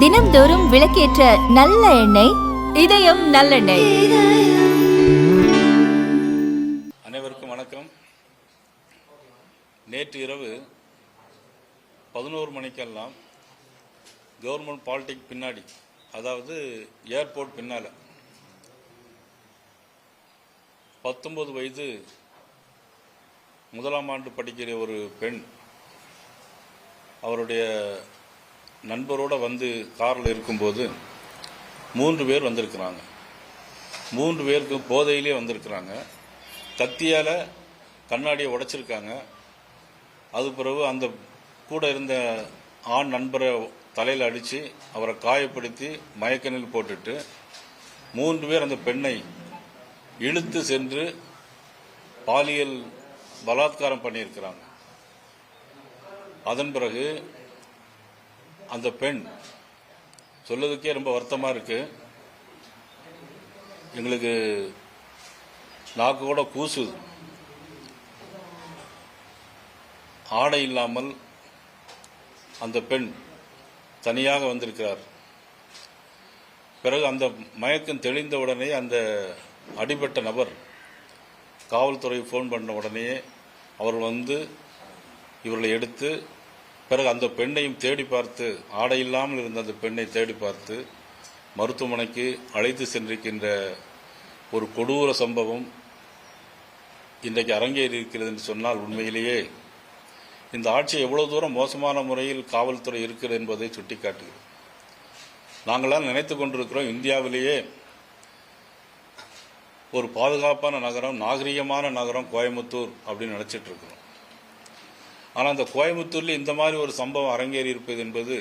தினம்தோறும் விளக்கேற்ற நல்ல எண்ணெய் இதயம் நல்லெண்ணெய். அனைவருக்கும் வணக்கம். நேற்று இரவு பதினோரு மணிக்கெல்லாம் கவர்மெண்ட் பாலிடெக் பின்னாடி அதாவது ஏர்போர்ட் பின்னால் பத்தொன்பது வயது முதலாம் ஆண்டு படிக்கிற ஒரு பெண் அவருடைய நண்பரோட வந்து காரில் இருக்கும்போது மூன்று பேர் வந்திருக்கிறாங்க. மூன்று பேருக்கு போதையிலே வந்திருக்கிறாங்க. கத்தியால் கண்ணாடியை உடைச்சிருக்காங்க. அது பிறகு அந்த கூட இருந்த ஆண் நண்பரை தலையில் அடித்து அவரை காயப்படுத்தி மயக்கணில் போட்டுட்டு மூன்று பேர் அந்த பெண்ணை இழுத்து சென்று பாலியல் பலாத்காரம் பண்ணியிருக்கிறாங்க. அதன் பிறகு அந்த பெண் சொல்லதுக்கே ரொம்ப வருத்தமாக இருக்கு. எங்களுக்கு நாக்கு கூட கூசுது ஆடை இல்லாமல் அந்த பெண் தனியாக வந்திருக்கிறார். பிறகு அந்த மயக்கம் தெளிந்த உடனே அந்த அடிபட்ட நபர் காவல்துறை ஃபோன் பண்ண உடனே அவர் வந்து இவர்களை எடுத்து பிறகு அந்த பெண்ணையும் தேடி பார்த்து ஆடை இல்லாமல் இருந்த அந்த பெண்ணை தேடி பார்த்து மருத்துவமனைக்கு அழைத்து சென்றிருக்கின்ற ஒரு கொடூர சம்பவம் இன்றைக்கு அரங்கேறி இருக்கிறது என்று சொன்னால் உண்மையிலேயே இந்த ஆட்சி எவ்வளவு தூரம் மோசமான முறையில் காவல்துறை இருக்கிறது என்பதை சுட்டிக்காட்டுகிறது. நாங்களாம் நினைத்து கொண்டிருக்கிறோம் இந்தியாவிலேயே ஒரு பாதுகாப்பான நகரம் நாகரிகமான நகரம் கோயம்புத்தூர் அப்படின்னு நினைச்சிட்டு இருக்கிறோம். ஆனால் அந்த கோயம்புத்தூரில் இந்த மாதிரி ஒரு சம்பவம் அரங்கேறி இருப்பது என்பது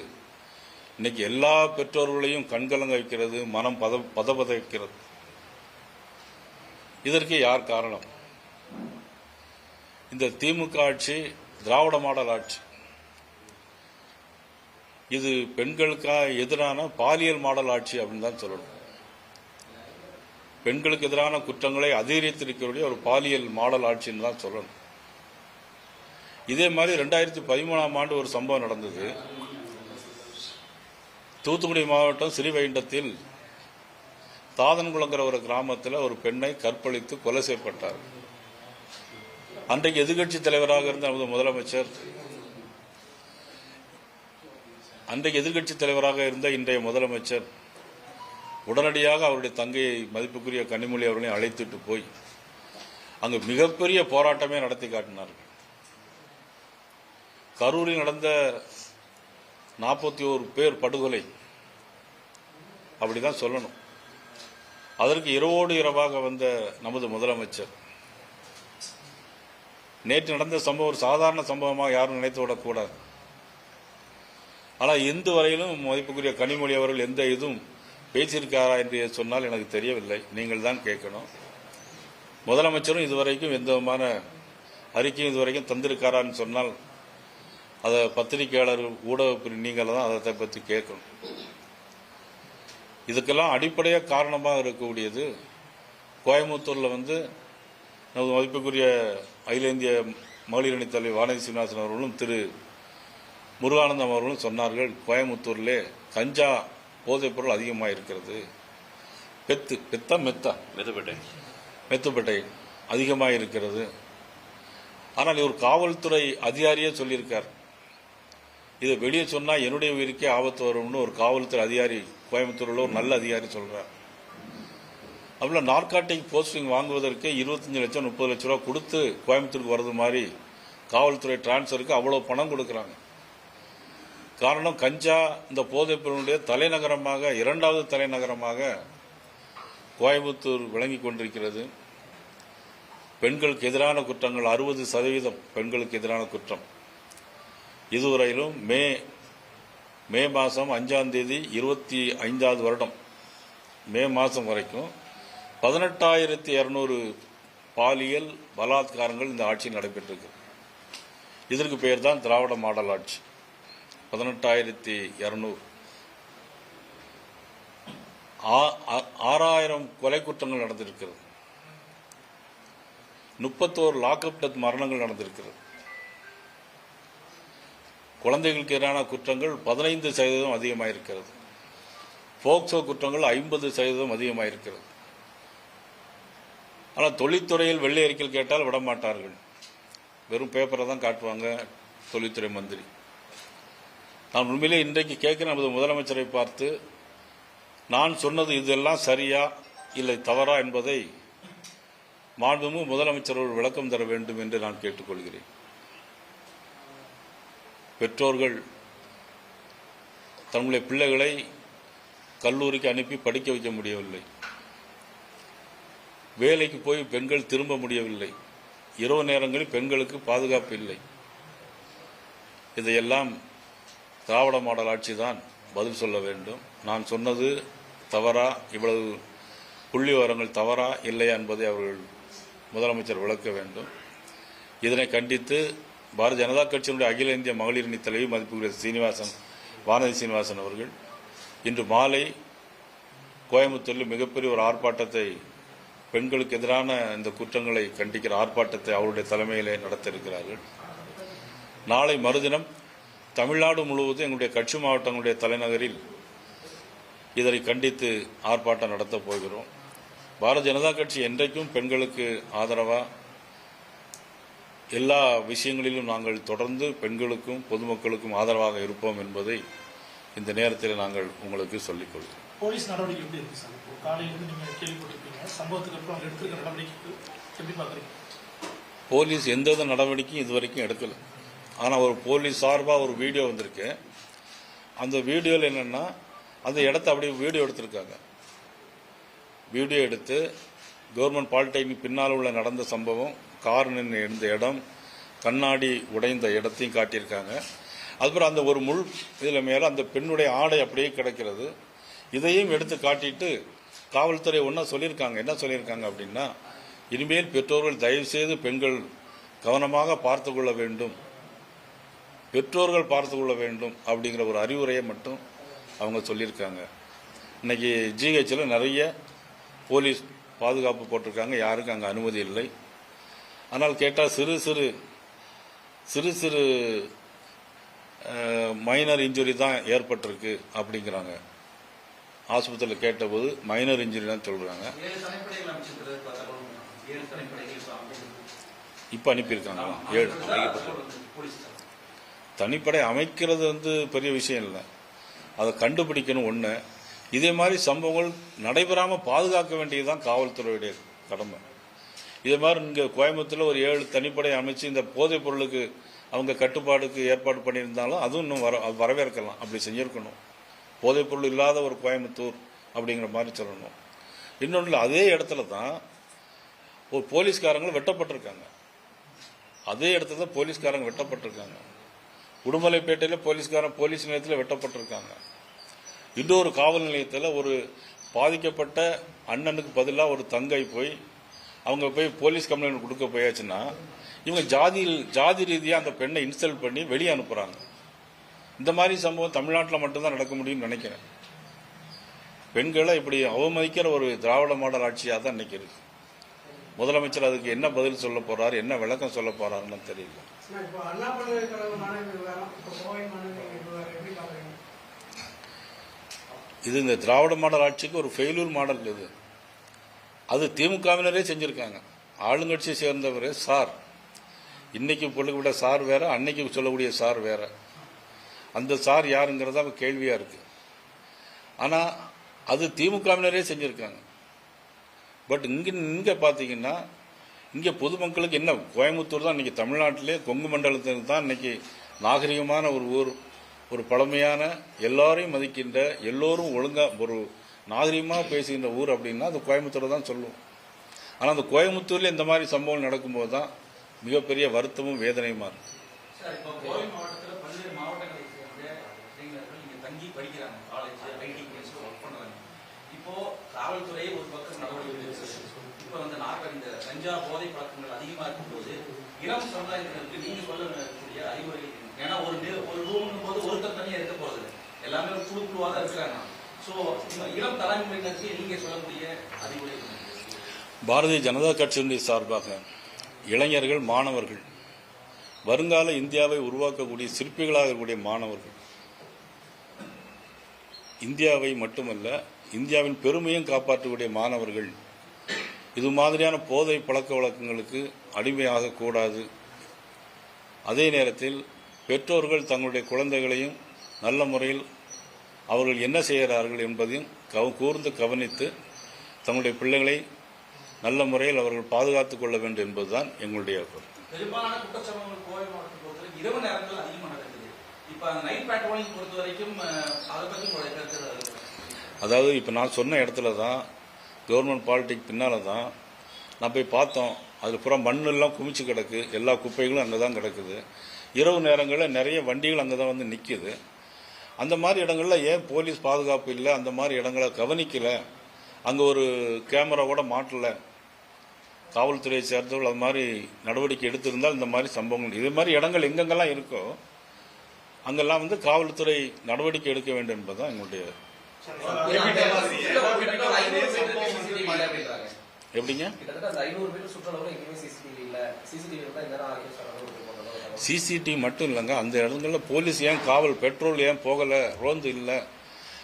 இன்னைக்கு எல்லா பெற்றோர்களையும் கண்கலங்க வைக்கிறது மனம் பத பதபத வைக்கிறது இதற்கு யார் காரணம்? இந்த திமுக ஆட்சி திராவிட மாடல் ஆட்சி. இது பெண்களுக்காக எதிரான பாலியல் மாடல் ஆட்சி அப்படின்னு தான் சொல்லணும். பெண்களுக்கு எதிரான குற்றங்களை அதிகரித்திருக்கக்கூடிய ஒரு பாலியல் மாடல் ஆட்சின்னு தான் சொல்லணும். இதே மாதிரி ரெண்டாயிரத்தி பதிமூணாம் ஆண்டு ஒரு சம்பவம் நடந்தது. தூத்துக்குடி மாவட்டம் ஸ்ரீவைண்டத்தில் தாதன்குளங்கிற ஒரு கிராமத்தில் ஒரு பெண்ணை கற்பழித்து கொலை செய்யப்பட்டார். அன்றைக்கு எதிர்க்கட்சி தலைவராக இருந்த நமது முதலமைச்சர் அன்றைக்கு எதிர்க்கட்சி தலைவராக இருந்த இன்றைய முதலமைச்சர் உடனடியாக அவருடைய தங்கையை மதிப்புக்குரிய கனிமொழி அவர்களை அழைத்துட்டு போய் அங்கு மிகப்பெரிய போராட்டமே நடத்தி காட்டினார்கள். கரூரில் நடந்த நாற்பத்தி ஓரு பேர் படுகொலை. அப்படிதான் சொல்லணும். அதற்கு இரவோடு இரவாக வந்த நமது முதலமைச்சர். நேற்று நடந்த சம்பவம் ஒரு சாதாரண சம்பவமாக யாரும் நினைத்து விடக்கூடாது. ஆனால் இந்து வரையிலும் மதிப்புக்குரிய கனிமொழி அவர்கள் எந்த இதுவும் பேசியிருக்காரா என்று சொன்னால் எனக்கு தெரியவில்லை. நீங்கள் தான் கேட்கணும். முதலமைச்சரும் இதுவரைக்கும் எந்த விதமான அறிக்கையும் இதுவரைக்கும் தந்திருக்காரான்னு சொன்னால் அதை பத்திரிகையாளர் ஊடக நீங்கள் தான் அதை பற்றி கேட்கணும். இதுக்கெல்லாம் அடிப்படையாக காரணமாக இருக்கக்கூடியது கோயம்புத்தூரில் வந்து நமது மதிப்புக்குரிய அகில இந்திய மகளிர் அணி தலைவர் வானதி சீனிவாசன் அவர்களும் திரு முருகானந்தம் அவர்களும் சொன்னார்கள் கோயம்புத்தூரிலே கஞ்சா போதைப் பொருள் அதிகமாக இருக்கிறது. பெத்து பெத்தா மெத்தா? மெதுப்பேட்டை மெத்துப்பேட்டை அதிகமாக இருக்கிறது. ஆனால் ஒரு காவல்துறை அதிகாரியே சொல்லியிருக்கார். இதை வெளியே சொன்னால் என்னுடைய உயிருக்கே ஆபத்து வரும்னு ஒரு காவல்துறை அதிகாரி கோயம்புத்தூரில் ஒரு நல்ல அதிகாரி சொல்கிறார் அதில் நார்காட்டிக் போஸ்டிங் வாங்குவதற்கு இருபத்தஞ்சு லட்சம் முப்பது லட்ச ரூபா கொடுத்து கோயம்புத்தூருக்கு வர்றது மாதிரி காவல்துறை டிரான்ஸ்ஃபருக்கு அவ்வளோ பணம் கொடுக்குறாங்க. காரணம் கஞ்சா இந்த போதைப்பொருளுடைய தலைநகரமாக இரண்டாவது தலைநகரமாக கோயம்புத்தூர் விளங்கி கொண்டிருக்கிறது. பெண்களுக்கு எதிரான குற்றங்கள் அறுபது சதவீதம் பெண்களுக்கு எதிரான குற்றம். இதுவரையிலும் மே மே மாதம் அஞ்சாம் தேதி இருபத்தி ஐந்தாவது வருடம். மே மாதம் வரைக்கும் பதினெட்டாயிரத்தி இரநூறு பாலியல் பலாத்காரங்கள் இந்த ஆட்சியில் நடைபெற்றிருக்கு. இதற்கு பெயர் தான் திராவிட மாடல் ஆட்சி. பதினெட்டாயிரத்தி இரநூறு. ஆறாயிரம் கொலை குற்றங்கள் நடந்திருக்கிறது. முப்பத்தோரு லாக்அப் டெத் மரணங்கள் நடந்திருக்கிறது. குழந்தைகளுக்கு எதிரான குற்றங்கள் பதினைந்து சதவீதம் அதிகமாக இருக்கிறது போக்சோ குற்றங்கள் ஐம்பது சதவீதம் அதிகமாக இருக்கிறது ஆனால் தொழில்துறையில் வெள்ளை அறிக்கையில் கேட்டால் விட மாட்டார்கள் வெறும் பேப்பரை தான் காட்டுவாங்க தொழில்துறை மந்திரி. நான் உண்மையிலே இன்றைக்கு கேட்க நமது முதலமைச்சரை பார்த்து நான் சொன்னது இதெல்லாம் சரியா இல்லை தவறா என்பதை மாண்புமிகு முதலமைச்சர் ஒரு விளக்கம் தர வேண்டும் என்று நான் கேட்டுக்கொள்கிறேன். பெற்றோர்கள் தன்னுடைய பிள்ளைகளை கல்லூரிக்கு அனுப்பி படிக்க வைக்க முடியவில்லை. வேலைக்கு போய் பெண்கள் திரும்ப முடியவில்லை. இரவு நேரங்களில் பெண்களுக்கு பாதுகாப்பு இல்லை. இதையெல்லாம் திராவிட மாடல் ஆட்சி தான் பதில் சொல்ல வேண்டும். நான் சொன்னது தவறா இவ்வளவு புள்ளி விவரங்கள் தவறா இல்லையா என்பதை அவர்கள் முதலமைச்சர் விளக்க வேண்டும். இதனை கண்டித்து பாரதிய ஜனதா கட்சியினுடைய அகில இந்திய மகளிர் அணி தலைவி மதிப்புக்குரிய சீனிவாசன் வானதி சீனிவாசன் அவர்கள் இன்று மாலை கோயம்புத்தூரில் மிகப்பெரிய ஒரு ஆர்ப்பாட்டத்தை பெண்களுக்கு எதிரான இந்த குற்றங்களை கண்டிக்கிற ஆர்ப்பாட்டத்தை அவருடைய தலைமையிலே நடத்த இருக்கிறார்கள் நாளை மறுதினம் தமிழ்நாடு முழுவதும் எங்களுடைய கட்சி மாவட்டங்களுடைய தலைநகரில் இதனை கண்டித்து ஆர்ப்பாட்டம் நடத்தப் போகிறோம். பாரதிய ஜனதா கட்சி என்றைக்கும் பெண்களுக்கு ஆதரவாக எல்லா விஷயங்களிலும் நாங்கள் தொடர்ந்து பெண்களுக்கும் பொதுமக்களுக்கும் ஆதரவாக இருப்போம் என்பதை இந்த நேரத்தில் நாங்கள் உங்களுக்கு சொல்லிக் கொள்கிறோம். போலீஸ் நடவடிக்கை எப்படி இருக்கு சார்? இப்போ காலையிலேருந்து நீங்கள் கேள்விப்பட்டிருப்பீங்க சம்பவத்துக்கு அப்புறம் அவங்க எடுத்திருக்க நடவடிக்கை எப்படி பார்க்குறீங்க? போலீஸ் எந்தவித நடவடிக்கையும் இதுவரைக்கும் எடுக்கல. ஆனால் ஒரு போலீஸ் சார்பாக ஒரு வீடியோ வந்திருக்கு. அந்த வீடியோவில் என்னென்னா அந்த இடத்த அப்படியே வீடியோ எடுத்திருக்காங்க. வீடியோ எடுத்து கவர்மெண்ட் பாலிடெக்னிக் பின்னால் உள்ள நடந்த சம்பவம் கார் நின்று இருந்த இடம் கண்ணாடி உடைந்த இடத்தையும் காட்டியிருக்காங்க. அதுக்கப்புறம் அந்த ஒரு முள் இதில் மேலே அந்த பெண்ணுடைய ஆடை அப்படியே கிடக்கிறது. இதையும் எடுத்து காட்டிட்டு காவல்துறை ஒன்றா சொல்லியிருக்காங்க. என்ன சொல்லியிருக்காங்க அப்படின்னா இனிமேல் பெற்றோர்கள் தயவுசெய்து பெண்கள் கவனமாக பார்த்து கொள்ள வேண்டும். பெற்றோர்கள் பார்த்து கொள்ள வேண்டும் அப்படிங்கிற ஒரு அறிவுரையை மட்டும் அவங்க சொல்லியிருக்காங்க. இன்னைக்கு ஜிஹெச்சில் நிறைய போலீஸ் பாதுகாப்பு போட்டிருக்காங்க. யாருக்கும் அங்கே அனுமதி இல்லை. ஆனால் கேட்டால் சிறு சிறு சிறு சிறு மைனர் இன்ஜுரி தான் ஏற்பட்டிருக்கு அப்படிங்கிறாங்க. ஆஸ்பத்திரியில் கேட்டபோது மைனர் இன்ஜுரி தான் சொல்கிறாங்க இப்போ அனுப்பியிருக்காங்க ஏழு. தனிப்படை அமைக்கிறது வந்து பெரிய விஷயம் இல்லை. அதை கண்டுபிடிக்கணும் ஒன்று இதே மாதிரி சம்பவங்கள் நடைபெறாமல் பாதுகாக்க வேண்டியதுதான் காவல்துறையுடைய கடமை. இதே மாதிரி இங்கே கோயம்புத்தூரில் ஒரு ஏழு தனிப்படை அமைச்சு இந்த போதைப் பொருளுக்கு அவங்க கட்டுப்பாடுக்கு ஏற்பாடு பண்ணியிருந்தாலும் அதுவும் இன்னும் வர வரவேற்கலாம். அப்படி செஞ்சுருக்கணும். போதைப் பொருள் இல்லாத ஒரு கோயம்புத்தூர் அப்படிங்கிற மாதிரி சொல்லணும். இன்னொன்று அதே இடத்துல தான் ஒரு போலீஸ்காரங்களும் வெட்டப்பட்டிருக்காங்க. அதே இடத்துல தான் போலீஸ்காரங்க வெட்டப்பட்டிருக்காங்க. உடுமலைப்பேட்டையில் போலீஸ்காரன் போலீஸ் நிலையத்தில் வெட்டப்பட்டிருக்காங்க. இன்னொரு காவல் நிலையத்தில் ஒரு பாதிக்கப்பட்ட அண்ணனுக்கு பதிலாக ஒரு தங்கை போய் அவங்க போய் போலீஸ் கம்ப்ளைண்ட் கொடுக்க போயாச்சுன்னா இவங்க ஜாதியில் ஜாதி ரீதியாக அந்த பெண்ணை இன்சல்ட் பண்ணி வெளியே அனுப்புகிறாங்க இந்த மாதிரி சம்பவம் தமிழ்நாட்டில் மட்டும்தான் நடக்க முடியும்னு நினைக்கிறேன். பெண்களை இப்படி அவமதிக்கிற ஒரு திராவிட மாடல் ஆட்சியாக தான் இருக்கு. முதலமைச்சர் அதுக்கு என்ன பதில் சொல்ல போறாரு என்ன விளக்கம் சொல்ல போறாருன்னு தெரியல. இது இந்த திராவிட மாடல் ஆட்சிக்கு ஒரு ஃபெயிலூர் மாடல் இது. அது திமுகவினரே செஞ்சிருக்காங்க. ஆளுங்கட்சியை சேர்ந்தவர் சார். இன்னைக்கு பொழுதுவிட சார் வேற அன்னைக்கு சொல்லக்கூடிய சார் வேற. அந்த சார் யாருங்கிறதா கேள்வியா இருக்கு. ஆனா அது திமுகவினரே செஞ்சிருக்காங்க. பட் இங்க இங்க பாத்தீங்கன்னா இங்க பொதுமக்களுக்கு என்ன கோயம்புத்தூர் தான் இன்னைக்கு தமிழ்நாட்டிலே கொங்கு மண்டலத்தில் தான் இன்னைக்கு நாகரிகமான ஒரு ஊர் ஒரு பழமையான எல்லாரையும் மதிக்கின்ற எல்லோரும் ஒழுங்கா ஒரு நாகரிகமாக பேசுகின்ற ஊர் அப்படின்னா அது கோயம்புத்தூர் தான் சொல்லுவோம் ஆனால் அந்த கோயம்புத்தூரில் இந்த மாதிரி சம்பவம் நடக்கும்போது தான் மிகப்பெரிய வருத்தமும் வேதனையுமா இருக்கும் காவல்துறை ஒரு பக்கம் நடவடிக்கை வந்து இந்த கஞ்சா போதை பழக்கங்கள் இருக்கும்போது இளம் சமுதாயத்தினருக்கு சொல்லக்கூடிய அறிவுரை ஏன்னா ஒரு ஒரு போது ஒருத்தர் தனியா இருக்க போறது எல்லாமே ஒரு குழு குழுவாக தான் இருக்கிறாங்க. இளம் தலைமுறையினருக்கு சொல்லக்கூடிய அறிவுரை பாரதிய ஜனதா கட்சியினுடைய சார்பாக இளைஞர்கள் மாணவர்கள் வருங்கால இந்தியாவை உருவாக்கக்கூடிய சிற்பிகளாக இருக்கக்கூடிய மாணவர்கள் இந்தியாவை மட்டுமல்ல இந்தியாவின் பெருமையும் காப்பாற்றக்கூடிய மாணவர்கள் இது மாதிரியான போதை பழக்க வழக்கங்களுக்கு அடிமையாக கூடாது. அதே நேரத்தில் பெற்றோர்கள் தங்களுடைய குழந்தைகளையும் நல்ல முறையில் அவர்கள் என்ன செய்கிறார்கள் என்பதையும் கவ- கூர்ந்து கவனித்து தங்களுடைய பிள்ளைகளை நல்ல முறையில் அவர்கள் பாதுகாத்துக் கொள்ள வேண்டும் என்பதுதான் எங்களுடைய கருத்து பெரும்பாலான குற்றச்சம்பவங்கள் கோவை மாவட்டத்தை பொறுத்தவரை இரவு நேரங்கள் அதிகமாக நடக்குது. இப்ப அந்த நைட் பேட்ரோலிங் பொறுத்த வரைக்கும் அஹ், அதை பத்தி உங்களுடைய கருத்து ஏதாவது இருக்கா? அதாவது இப்போ நான் சொன்ன இடத்துல தான் கவர்மெண்ட் பாலிட்டிக் பின்னால் தான் நான் போய் பார்த்தோம். அதில் பூரா மண்ணெல்லாம் குமிச்சு கிடக்கு. எல்லா குப்பைகளும் அங்கே தான் கிடக்குது. இரவு நேரங்களில் நிறைய வண்டிகள் அங்கே தான் வந்து நிற்கிது அந்த மாதிரி இடங்களில் ஏன் போலீஸ் பாதுகாப்பு இல்லை? அந்த மாதிரி இடங்களை கவனிக்கலை. அங்கே ஒரு கேமரா கூட மாட்டலை. காவல்துறையை சேர்ந்தவர்கள் அது மாதிரி நடவடிக்கை எடுத்திருந்தால் இந்த மாதிரி சம்பவங்கள். இது மாதிரி இடங்கள் எங்கெங்கெல்லாம் இருக்கோ அங்கெல்லாம் வந்து காவல்துறை நடவடிக்கை எடுக்க வேண்டும் என்பதுதான் எங்களுடைய. எப்படிங்க? சிசிடிவி மட்டும் இல்லைங்க. அந்த இடங்கள்ல போலீஸ் ஏன் காவல் பெட்ரோல் ஏன் போகல? ரோந்து இல்லை.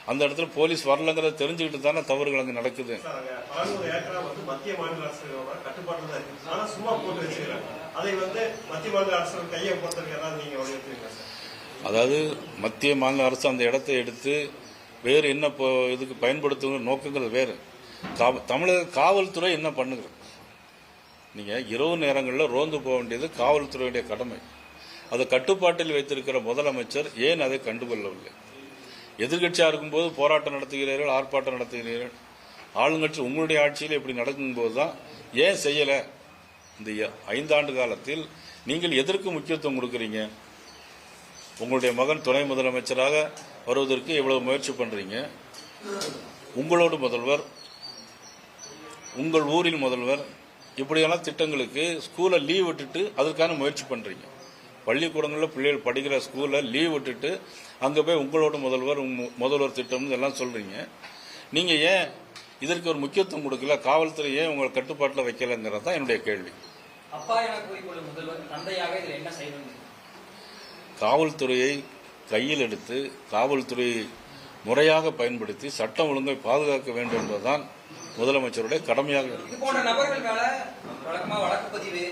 அந்த இடத்துல போலீஸ் வரலங்கிறத தெரிஞ்சுக்கிட்டு தானே தவறுகள் அங்கே நடக்குது. அதாவது மத்திய மாநில அரசு அந்த இடத்தை எடுத்து வேறு என்ன இதுக்கு பயன்படுத்துகிற நோக்கங்கள் வேறு. காவ- தமிழக காவல்துறை என்ன பண்ணுகிறது நீங்கள் இரவு நேரங்களில் ரோந்து போக வேண்டியது காவல்துறையுடைய கடமை. அதை கட்டுப்பாட்டில் வைத்திருக்கிற முதலமைச்சர் ஏன் அதை கண்டுகொள்ளவில்லை? எதிர்கட்சியாக இருக்கும்போது போராட்டம் நடத்துகிறீர்கள் ஆர்ப்பாட்டம் நடத்துகிறீர்கள். ஆளுங்கட்சி உங்களுடைய ஆட்சியில் இப்படி நடக்கும்போது தான் ஏன் செய்யலை? இந்த ஐந்தாண்டு காலத்தில் நீங்கள் எதற்கு முக்கியத்துவம் கொடுக்குறீங்க? உங்களுடைய மகன் துணை முதலமைச்சராக வருவதற்கு எவ்வளவு முயற்சி பண்ணுறீங்க உங்களோட முதல்வர் உங்கள் ஊரின் முதல்வர் இப்படியெல்லாம் திட்டங்களுக்கு ஸ்கூலை லீவ் விட்டுட்டு அதற்கான முயற்சி பண்ணுறீங்க பள்ளிக்கூடங்களில் பிள்ளைகள் படிக்கிற ஸ்கூலில் லீவ் விட்டுட்டு அங்கே போய் உங்களோட முதல்வர் முதல்வர் திட்டம்னு எல்லாம் சொல்றீங்க. நீங்க ஏன் இதற்கு ஒரு முக்கியத்துவம் கொடுக்கல? காவல்துறை ஏன் உங்களை கட்டுப்பாட்டில் வைக்கலங்கிறது தான் என்னுடைய கேள்வி. அப்பா என கூறிக்கொள்ளும் முதல்வர் தந்தையாக இதுல என்ன செய்யணும் காவல்துறையை கையில் எடுத்து காவல்துறையை முறையாக பயன்படுத்தி சட்டம் ஒழுங்கை பாதுகாக்க வேண்டும் என்பதுதான் முதலமைச்சருடைய கடமையாக இருக்கு இது போன்ற நபர்கள் மேல வழக்கமா வழக்கு பதிவு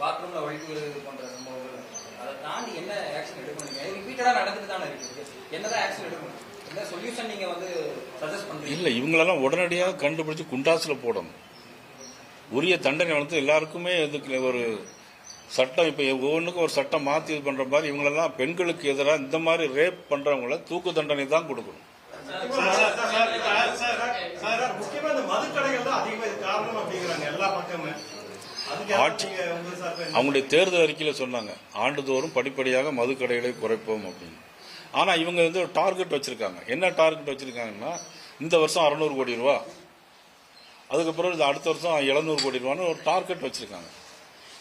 பாத்ரூம்ல ஒழிப்பு இது போன்ற சம்பவங்கள். அதை தாண்டி என்ன ஆக்ஷன் எடுக்கணும் ரிப்பீட்டடா நடந்துட்டு தானே இருக்கு என்னதான் ஆக்ஷன் எடுக்கணும்? என்ன சொல்யூஷன் நீங்க வந்து சஜஸ்ட் பண்றீங்க? இல்லை இவங்களெல்லாம் உடனடியாக கண்டுபிடிச்சு குண்டாசில் போடணும். உரிய தண்டனை வந்து எல்லாருக்குமே இதுக்கு ஒரு சட்டம் இப்போ ஒவ்வொன்றுக்கும் ஒரு சட்டம் மாற்றி இது பண்ணுற மாதிரி இவங்களெல்லாம் பெண்களுக்கு எதிராக இந்த மாதிரி ரேப் பண்ணுறவங்கள தூக்கு தண்டனை தான் கொடுக்கணும் சார், முக்கியமா இந்த மதுக்கடைகள் தான் அதிகமா இது காரணம் அப்படிங்கிறாங்க எல்லா பக்கமுமே அதுக்கு ஆட்சி- அவங்களுடைய தேர்தல் அறிக்கையில் சொன்னாங்க. ஆண்டுதோறும் படிப்படியாக மதுக்கடைகளை குறைப்போம் அப்படின்னு. ஆனால் இவங்க வந்து ஒரு டார்கெட் வச்சிருக்காங்க. என்ன டார்கெட் வச்சிருக்காங்கன்னா இந்த வருஷம் அறநூறு கோடி ரூபா. அதுக்கப்புறம் இது அடுத்த வருஷம் எழுநூறு கோடி ரூபான்னு ஒரு டார்கெட் வச்சிருக்காங்க.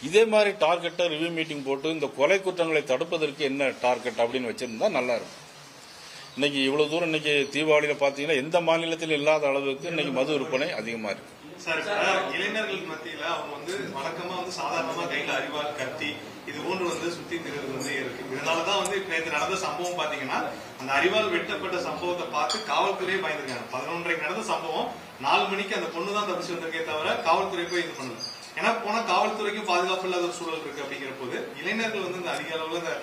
இதே மாதிரி டார்கெட்டை ரிவ்யூ மீட்டிங் போட்டு இந்த கொலை குற்றங்களை தடுப்பதற்கு என்ன டார்கெட் அப்படின்னு வச்சிருந்தா நல்லா இருக்கும். இன்னைக்கு இவ்வளவு தூரம் இன்னைக்கு தீபாவளியில பாத்தீங்கன்னா எந்த மாநிலத்திலும் இல்லாத அளவுக்கு இன்னைக்கு மது விற்பனை அதிகமா இருக்கு. சார் இளைஞர்கள் மத்தியில அவங்க வந்து வழக்கமா வந்து சாதாரணமா கையில அறிவால் கத்தி இது போன்று வந்து சுத்தி திரிறது வந்து இருக்கு. இதனாலதான் வந்து நேற்று நடந்த சம்பவம் பாத்தீங்கன்னா அந்த அறிவால் வெட்டப்பட்ட சம்பவத்தை பார்த்து காவல்துறையே பயந்துருக்காங்க. பதினொன்றைக்கு நடந்த சம்பவம் நாலு மணிக்கு அந்த பொண்ணு தான் தப்பிச்சு வந்திருக்கே தவிர காவல்துறை போய் இது பண்ணல. ஏன்னா போனா காவல்துறைக்கும் பாதுகாப்பு இல்லாத ஒரு சூழல் இருக்கு அப்படிங்கிற போது இளைஞர்கள் வந்து இந்த அதிக அளவுல இந்த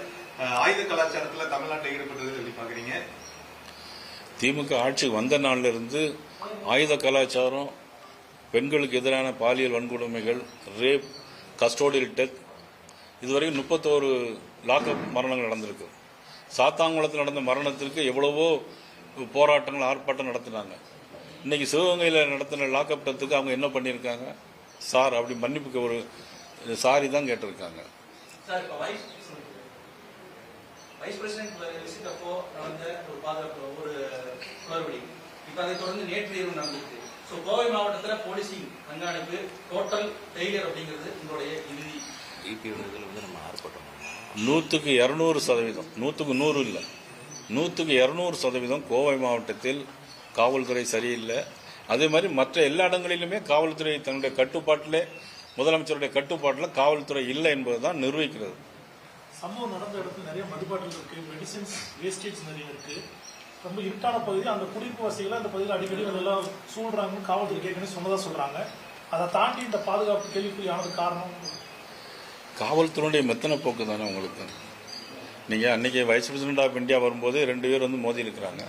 ஆயுத கலாச்சாரத்துல தமிழ்நாட்டில் ஈடுபட்டது எப்படி பாக்குறீங்க? திமுக ஆட்சி வந்த நாள்ல இருந்து ஆயுத கலாச்சாரம் பெண்களுக்கு எதிரான பாலியல் வன்கொடுமைகள் ரேப் கஸ்டோடியல் டெத் இதுவரைக்கும் முப்பத்தோரு லாக்அப் மரணங்கள் நடந்திருக்கு. சாத்தாங்குளத்தில் நடந்த மரணத்திற்கு எவ்வளவோ போராட்டங்கள் ஆர்ப்பாட்டம் நடத்தினாங்க. இன்னைக்கு சிவகங்கையில் நடத்தின லாக்அப் டெத்துக்கு அவங்க என்ன பண்ணியிருக்காங்க? சார் அப்படி மன்னிப்புக்கு ஒரு சாரி தான் கேட்டிருக்காங்க. வைஸ் பிரசிடென்ட் விசிட் அப்போ நடந்த ஒரு பாதுகாப்பு ஒரு குளறுபடி. இப்போ அதை தொடர்ந்து நேற்று இரவு நடந்திருக்கு. ஸோ கோவை மாவட்டத்தில் போலீசிங் கண்காணிப்பு டோட்டல் ஃபெயிலியர் அப்படிங்கிறது உங்களுடைய இறுதி. நூற்றுக்கு இரநூறு சதவீதம் நூற்றுக்கு நூறு இல்லை நூற்றுக்கு இரநூறு சதவீதம் கோவை மாவட்டத்தில் காவல்துறை சரியில்லை. அதே மாதிரி மற்ற எல்லா இடங்களிலுமே காவல்துறை தன்னுடைய கட்டுப்பாட்டிலே முதலமைச்சருடைய கட்டுப்பாட்டில் காவல்துறை இல்லை என்பதுதான் நிரூபிக்கிறது. சம்பவம் நடந்த இடத்துல நிறைய மதுபாட்டில் இருக்கு மெடிசின்ஸ் வேஸ்டேஜ் நிறைய இருக்கு. ரொம்ப இருட்டான பகுதி அந்த குடியிருப்பு வசதிகளை அந்த பகுதியில் அடிக்கடி அதெல்லாம் சூழ்றாங்கன்னு காவல்துறை கேட்கணும்னு சொன்னதாக சொல்கிறாங்க அதை தாண்டி இந்த பாதுகாப்பு கேள்விக்குறியானது காரணம்? காவல்துறையுடைய மெத்தன போக்கு தானே உங்களுக்கு? நீங்கள் அன்றைக்கி வைஸ் பிரசிடென்ட் ஆஃப் இந்தியா வரும்போது ரெண்டு பேர் வந்து மோதி இருக்கிறாங்க.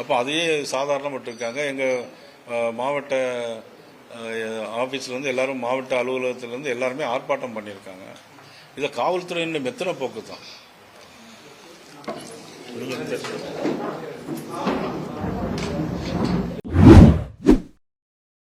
அப்போ அதையே சாதாரணப்பட்டிருக்காங்க. எங்கள் மாவட்ட ஆஃபீஸ்லேருந்து எல்லாரும் மாவட்ட அலுவலகத்திலேருந்து எல்லாருமே ஆர்ப்பாட்டம் பண்ணியிருக்காங்க. இதை காவல்துறையினுடைய மெத்தன போக்கு தான்? நீங்கள்